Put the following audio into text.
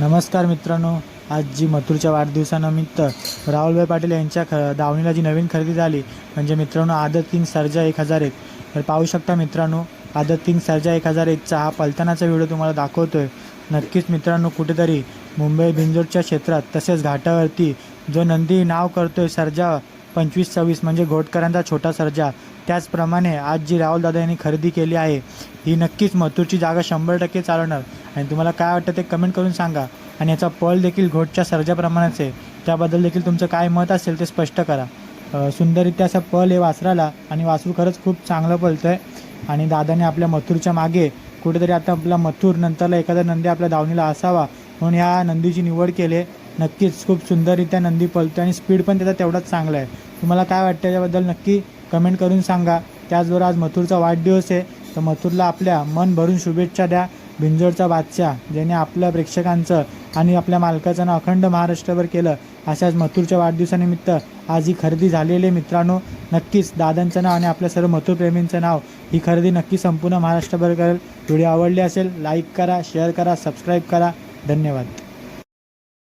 नमस्कार मित्रांनो आज जी मथुरच्या वाढदिवसानिमित्त राहुलभाई पाटील यांच्या ख दावणीला जी नवीन खरेदी झाली म्हणजे मित्रांनो आदत किंग सर्जा एक हजार एक. तर पाहू शकता मित्रांनो आदत किंग सर्जा एक हजार एकचा हा पलतानाचा व्हिडिओ तुम्हाला दाखवतोय. नक्कीच मित्रांनो कुठेतरी मुंबई बिंजोडच्या क्षेत्रात तसेच घाटावरती जो नंदी नाव करतोय सर्जा पंचवीस सव्वीस म्हणजे घोटकरांचा छोटा सर्जा त्याचप्रमाणे आज जी राहुलदादा यांनी खरेदी केली आहे ही नक्कीच मथुरची जागा शंभर टक्के चालवणार. आणि तुम्हाला काय वाटतं ते कमेंट करून सांगा. आणि याचा पल देखील घोटच्या सर्जाप्रमाणेच आहे. त्याबद्दल देखील तुमचं काय मत असेल ते स्पष्ट करा. सुंदररित्या असा पल आहे वासराला आणि वासरू खरंच खूप चांगलं पळतं आहे आणि दादाने आपल्या मथुरच्या मागे कुठेतरी आता आपला मथुर नंतरला एखादा नंदी आपल्या दावणीला असावा म्हणून ह्या नंदीची निवड केली. आहे नक्कीच खूप सुंदररित्या नंदी पळतो आणि स्पीड पण त्याचा तेवढाच चांगला आहे. तुम्हाला काय वाटतं याबद्दल नक्की कमेंट करून सांगा. त्याचबरोबर आज मथुरचा वाढदिवस आहे. तर मथुरला आपल्या मन भरून शुभेच्छा द्या. बिंजोडचा बादशाह ज्याने आपल्या प्रेक्षकांचं आणि आपल्या मालकाचं नाव अखंड महाराष्ट्रभर केलं अशाच मथुरच्या वाढदिवसानिमित्त आज ही खरेदी झालेली मित्रांनो. नक्कीच दादांचं नाव आणि आपल्या सर्व मथुरप्रेमींचं नाव ही खरेदी नक्की संपूर्ण महाराष्ट्रभर करेल. व्हिडिओ आवडली असेल लाईक करा शेअर करा सबस्क्राईब करा. धन्यवाद.